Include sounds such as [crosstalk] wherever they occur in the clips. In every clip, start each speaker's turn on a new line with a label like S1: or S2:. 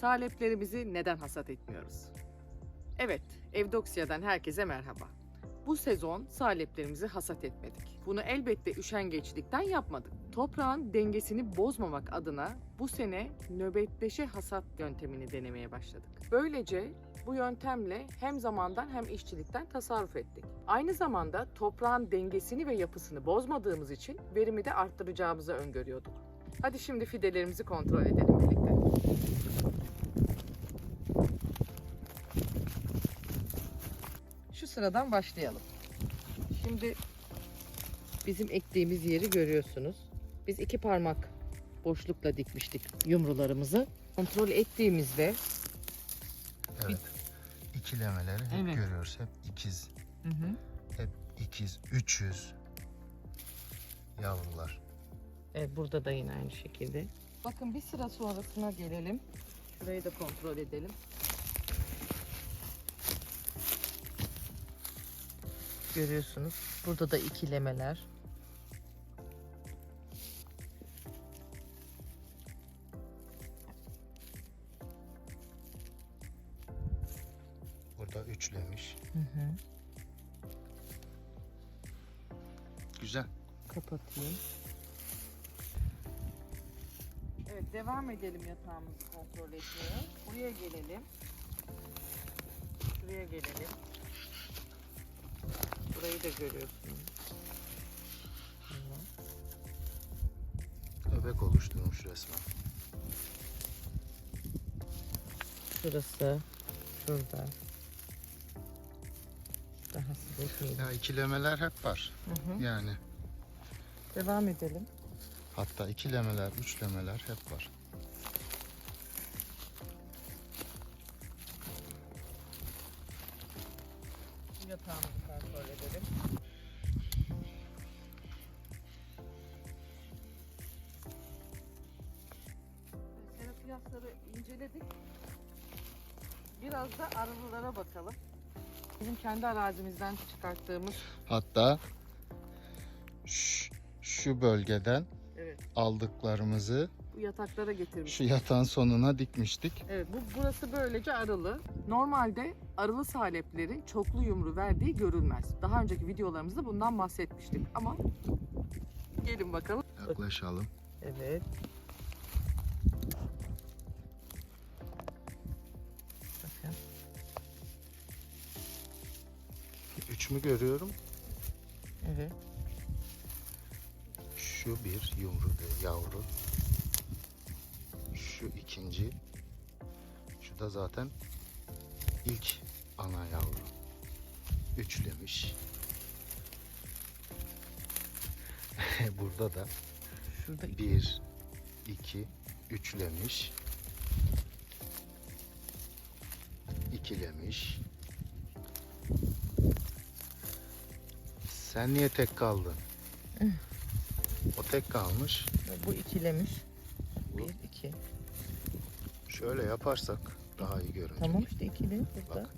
S1: Saleplerimizi neden hasat etmiyoruz? Evet, Evdoksiya'dan herkese merhaba. Bu sezon saleplerimizi hasat etmedik. Bunu elbette üşengeçlikten yapmadık. Toprağın dengesini bozmamak adına bu sene nöbetleşe hasat yöntemini denemeye başladık. Böylece bu yöntemle hem zamandan hem işçilikten tasarruf ettik. Aynı zamanda toprağın dengesini ve yapısını bozmadığımız için verimi de arttıracağımızı öngörüyorduk. Hadi şimdi fidelerimizi kontrol edelim birlikte. Sıradan başlayalım. Şimdi bizim ektiğimiz yeri görüyorsunuz. Biz iki parmak boşlukla dikmiştik yumrularımızı. Kontrol ettiğimizde
S2: Evet. İkilemeleri hep
S1: Evet.
S2: görüyoruz. Hep ikiz. Hep ikiz. 300 yavrular.
S1: Evet, burada da yine aynı şekilde. Bakın bir sıra sonrasına gelelim. Şurayı da kontrol edelim. Görüyorsunuz. Burada da ikilemeler.
S2: Burada üçlemiş.
S1: Hı hı.
S2: Güzel.
S1: Kapatayım. Evet devam edelim yatağımızı kontrol etmeye. Buraya gelelim. Şuraya gelelim. Burayı da görüyorsunuz.
S2: Öbek oluşturmuş resmen.
S1: Şurası. Şurada. Daha ekleyelim.
S2: Ya ikilemeler hep var.
S1: Hı hı.
S2: Yani
S1: Devam edelim.
S2: hatta ikilemeler, üçlemeler hep var.
S1: Serapiyasları inceledik. Biraz da arılara bakalım. Bizim kendi arazimizden çıkarttığımız
S2: Hatta şu, şu bölgeden
S1: evet,
S2: aldıklarımızı
S1: bu yataklara getirmiş.
S2: şu yatağın sonuna dikmiştik.
S1: Evet bu burası böylece arılı. Normalde arılı saleplerin çoklu yumru verdiği görülmez. Daha önceki videolarımızda bundan bahsetmiştik ama gelin bakalım.
S2: Yaklaşalım.
S1: Evet.
S2: 3 mü görüyorum?
S1: Evet.
S2: Şu bir yumru, yavru. Şu ikinci. Şu da zaten ilk ana yavru. Üçlemiş. [laughs] Burada da
S1: Şurada
S2: bir, iki, üçlemiş. ikilemiş Sen niye tek kaldın? O tek kalmış.
S1: Bu ikilemiş.
S2: Bu
S1: Bir, iki.
S2: Şöyle yaparsak daha iyi görünecek.
S1: Tamam işte ikili burada.
S2: Bak.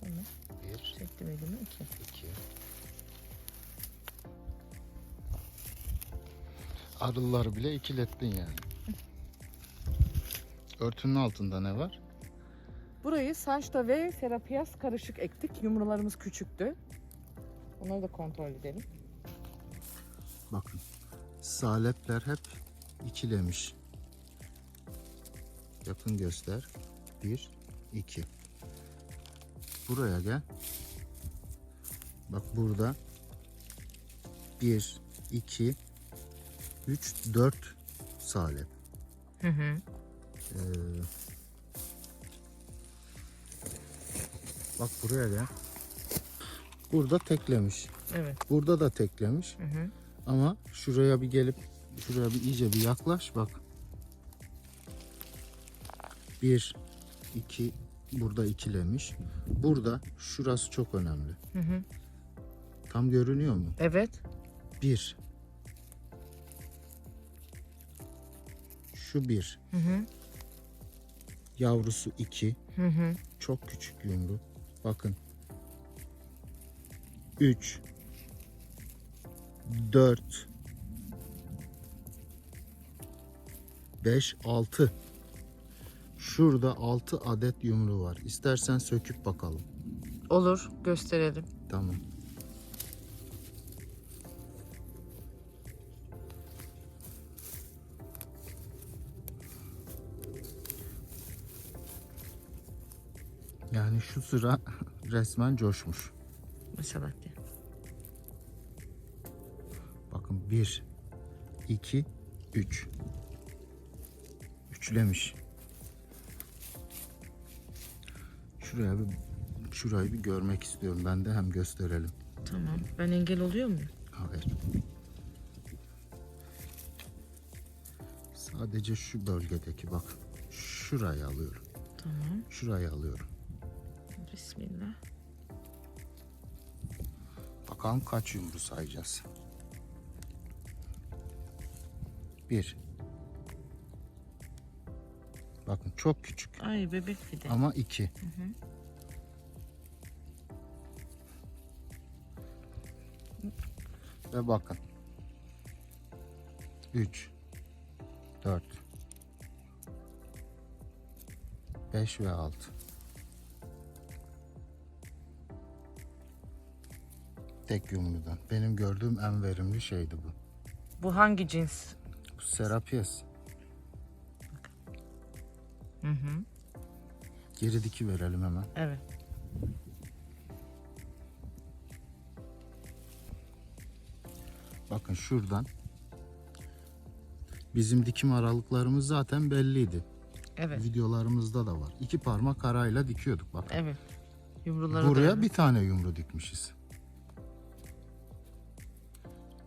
S1: Tamam.
S2: Bir,
S1: Çektim elimi iki.
S2: iki. Arıları bile ikilettin yani. Örtünün altında ne var?
S1: Burayı Sançta ve Serapias karışık ektik. Yumrularımız küçüktü. Onları da kontrol edelim.
S2: Bakın. Salepler hep ikilemiş. Yakın göster. Bir, iki. Buraya gel. Bak burada. Bir, iki, üç, dört salep.
S1: Hı hı.
S2: Ee, bak buraya gel. Burada teklemiş.
S1: Evet.
S2: Burada da teklemiş.
S1: Hı hı.
S2: Ama şuraya bir gelip şuraya bir iyice bir yaklaş bak. Bir, iki, burada ikilemiş. Burada şurası çok önemli.
S1: Hı hı.
S2: Tam görünüyor mu?
S1: Evet.
S2: Bir. Şu bir.
S1: Hı hı.
S2: Yavrusu iki.
S1: Hı hı.
S2: Çok küçük yumru. Bakın. Üç. Dört. Beş, altı. Şurada 6 adet yumru var. İstersen söküp bakalım.
S1: Olur, gösterelim.
S2: Tamam. Yani şu sıra [laughs] resmen coşmuş.
S1: Diye.
S2: Bakın 1, 2, 3. Üçlemiş. Şuraya bir şurayı bir görmek istiyorum. Ben de hem gösterelim.
S1: Tamam. Ben engel oluyor muyum?
S2: Hayır. Sadece şu bölgedeki bak. Şurayı alıyorum.
S1: Tamam.
S2: Şurayı alıyorum.
S1: Bismillah.
S2: Bakalım kaç yumru sayacağız. Bir. Bakın çok küçük.
S1: Ay bebek bir de.
S2: Ama iki. Ve bakın. Üç. Dört. Beş ve altı. Tek yumrudan. Benim gördüğüm en verimli şeydi bu.
S1: Bu hangi cins?
S2: Bu Serapies.
S1: Hı hı.
S2: Geri diki verelim hemen.
S1: Evet.
S2: Bakın şuradan. Bizim dikim aralıklarımız zaten belliydi.
S1: Evet.
S2: Videolarımızda da var. İki parmak arayla dikiyorduk bak.
S1: Evet. Yumruları da
S2: Buraya
S1: öyle.
S2: bir tane yumru dikmişiz.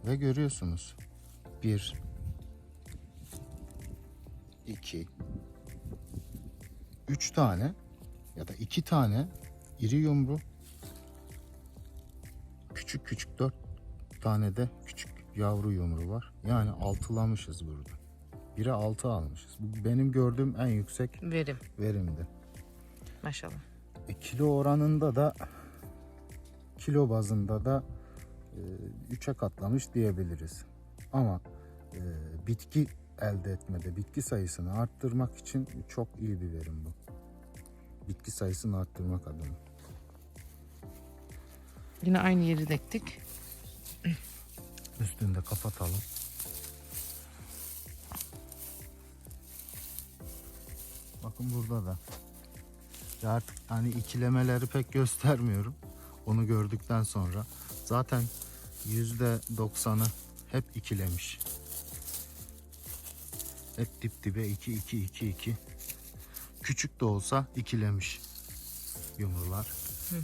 S2: Ve görüyorsunuz. Bir, iki, üç tane ya da iki tane iri yumru. Küçük küçük dört tane de küçük yavru yumru var. Yani altılamışız burada. Bire altı almışız. Bu benim gördüğüm en yüksek
S1: verim.
S2: verimdi.
S1: Maşallah.
S2: E, kilo oranında da kilo bazında da 3'e katlamış diyebiliriz. Ama e, bitki elde etmede, bitki sayısını arttırmak için çok iyi bir verim bu. Bitki sayısını arttırmak adına.
S1: Yine aynı yeri dektik.
S2: Üstünde kapatalım. Bakın burada da. Ya artık hani ikilemeleri pek göstermiyorum. Onu gördükten sonra. Zaten yüzde doksanı hep ikilemiş. Hep dip dibe 2 2 2 2. Küçük de olsa ikilemiş yumrular.
S1: Hı hı.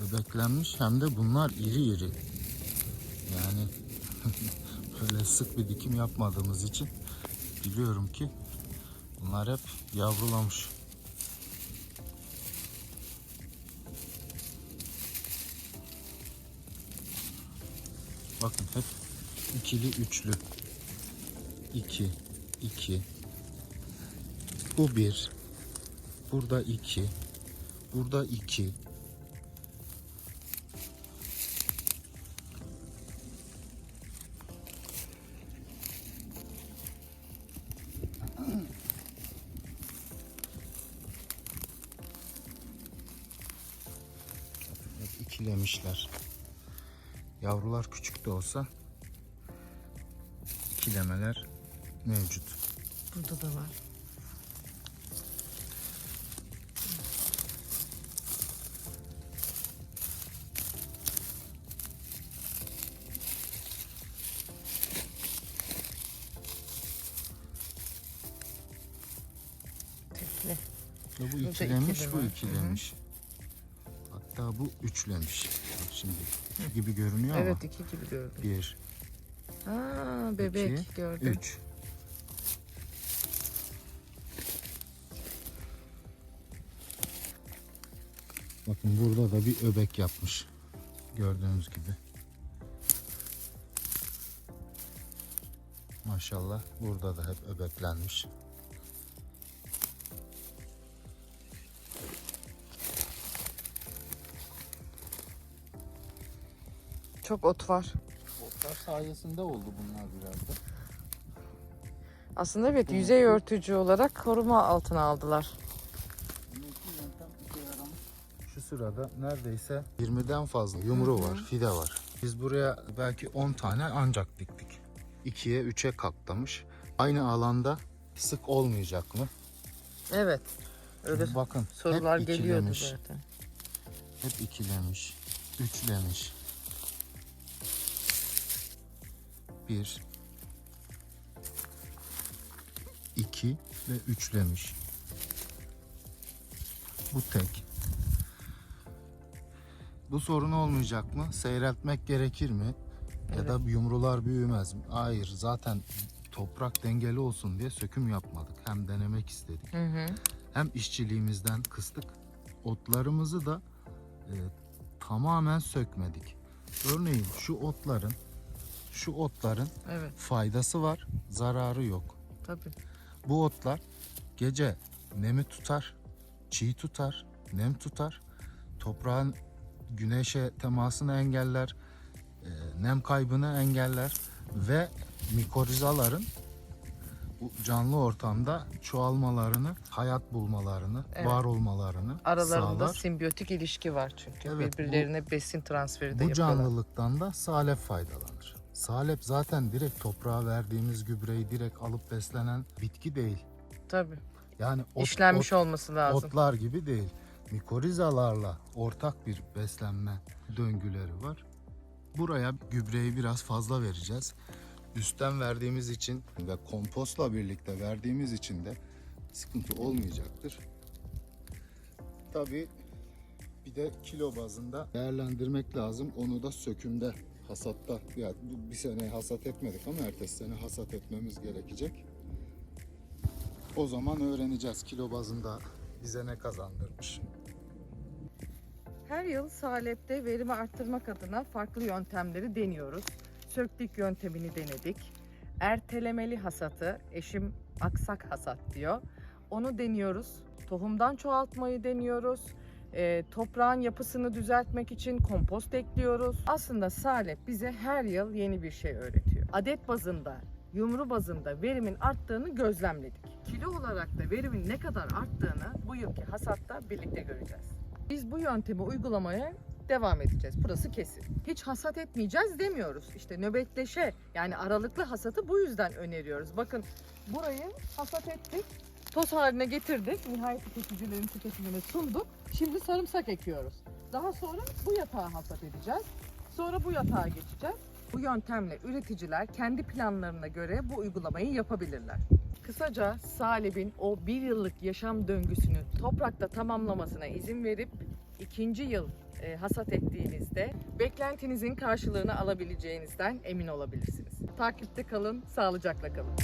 S2: Bebeklenmiş hem de bunlar iri iri. [laughs] Böyle sık bir dikim yapmadığımız için biliyorum ki bunlar hep yavrulamış. Bakın hep ikili üçlü. İki, iki. Bu bir. Burada iki. Burada iki. İkilemişler. Yavrular küçük de olsa ikilemeler mevcut.
S1: Burada da var. Tekli.
S2: Bu ikilemiş, bu ikilemiş. Hatta bu üçlemiş. Bak şimdi şu gibi görünüyor
S1: Evet
S2: ama.
S1: iki gibi gördüm.
S2: Bir,
S1: Aa bebek
S2: iki,
S1: gördüm.
S2: üç. Bakın burada da bir öbek yapmış. Gördüğünüz gibi. Maşallah burada da hep öbeklenmiş.
S1: Çok ot var.
S2: Otlar sayesinde oldu bunlar biraz da.
S1: Aslında evet yüzey örtücü olarak koruma altına aldılar.
S2: Şu sırada neredeyse 20'den fazla yumru var, fide var. Biz buraya belki 10 tane ancak diktik. 2'ye 3'e katlamış. Aynı alanda sık olmayacak mı?
S1: Evet. Öyle
S2: Bakın
S1: sorular
S2: hep
S1: geliyordu
S2: ikilemiş.
S1: zaten.
S2: Hep ikilemiş. Üçlemiş. Bir. iki ve üçlemiş. Bu tek. Bu sorun olmayacak mı? Seyreltmek gerekir mi? Ya da yumrular büyümez mi? Hayır. Zaten toprak dengeli olsun diye söküm yapmadık. Hem denemek istedik
S1: Hı hı.
S2: hem işçiliğimizden kıstık. Otlarımızı da e, tamamen sökmedik. Örneğin şu otların şu otların
S1: Evet
S2: faydası var, zararı yok.
S1: tabii.
S2: Bu otlar gece nemi tutar, çiğ tutar, nem tutar. Toprağın güneşe temasını engeller, e, nem kaybını engeller ve mikorizaların bu canlı ortamda çoğalmalarını, hayat bulmalarını,
S1: Evet.
S2: var olmalarını
S1: Aralarında
S2: sağlar.
S1: simbiyotik ilişki var çünkü.
S2: Evet, bu-
S1: Birbirlerine besin transferi de
S2: Bu
S1: yapıyorlar.
S2: canlılıktan da salep faydalanır. Salep zaten direkt toprağa verdiğimiz gübreyi direkt alıp beslenen bitki değil.
S1: Tabii.
S2: Yani ot,
S1: İşlenmiş
S2: ot-
S1: olması lazım.
S2: otlar gibi değil. Mikorizalarla ortak bir beslenme döngüleri var. Buraya gübreyi biraz fazla vereceğiz. Üstten verdiğimiz için ve kompostla birlikte verdiğimiz için de sıkıntı olmayacaktır. Tabii bir de kilo bazında değerlendirmek lazım. Onu da sökümde, hasatta. Ya bu bir sene hasat etmedik ama ertesi sene hasat etmemiz gerekecek. O zaman öğreneceğiz kilo bazında bize ne kazandırmış.
S1: Her yıl salepte verimi arttırmak adına farklı yöntemleri deniyoruz. Söklik yöntemini denedik. Ertelemeli hasatı, eşim aksak hasat diyor. Onu deniyoruz. Tohumdan çoğaltmayı deniyoruz. Ee, toprağın yapısını düzeltmek için kompost ekliyoruz. Aslında salep bize her yıl yeni bir şey öğretiyor. Adet bazında, yumru bazında verimin arttığını gözlemledik. Kilo olarak da verimin ne kadar arttığını bu yılki hasatta birlikte göreceğiz. Biz bu yöntemi uygulamaya devam edeceğiz. Burası kesin. Hiç hasat etmeyeceğiz demiyoruz. İşte nöbetleşe yani aralıklı hasatı bu yüzden öneriyoruz. Bakın burayı hasat ettik. Toz haline getirdik. Nihayet tüketicilerin tüketimine sunduk. Şimdi sarımsak ekiyoruz. Daha sonra bu yatağı hasat edeceğiz. Sonra bu yatağa geçeceğiz. Bu yöntemle üreticiler kendi planlarına göre bu uygulamayı yapabilirler. Kısaca Saleb'in o bir yıllık yaşam döngüsünü toprakta tamamlamasına izin verip ikinci yıl e, hasat ettiğinizde beklentinizin karşılığını alabileceğinizden emin olabilirsiniz. Takipte kalın, sağlıcakla kalın.